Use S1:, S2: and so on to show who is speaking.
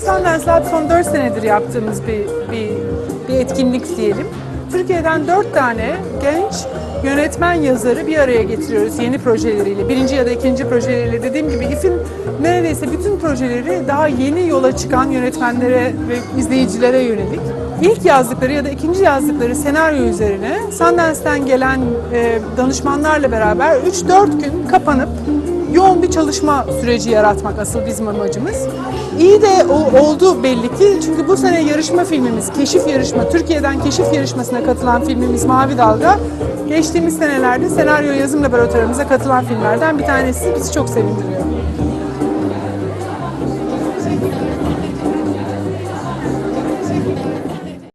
S1: Sundance Lab son 4 senedir yaptığımız bir, bir, bir etkinlik diyelim. Türkiye'den 4 tane genç yönetmen yazarı bir araya getiriyoruz yeni projeleriyle. Birinci ya da ikinci projeleriyle dediğim gibi İF'in neredeyse bütün projeleri daha yeni yola çıkan yönetmenlere ve izleyicilere yönelik. İlk yazdıkları ya da ikinci yazdıkları senaryo üzerine Sundance'ten gelen e, danışmanlarla beraber 3-4 gün kapanıp yoğun bir çalışma süreci yaratmak asıl bizim amacımız. İyi de o- oldu belli ki çünkü bu sene yarışma filmimiz, keşif yarışma, Türkiye'den keşif yarışmasına katılan filmimiz Mavi Dalga, geçtiğimiz senelerde senaryo yazım laboratuvarımıza katılan filmlerden bir tanesi bizi çok sevindiriyor.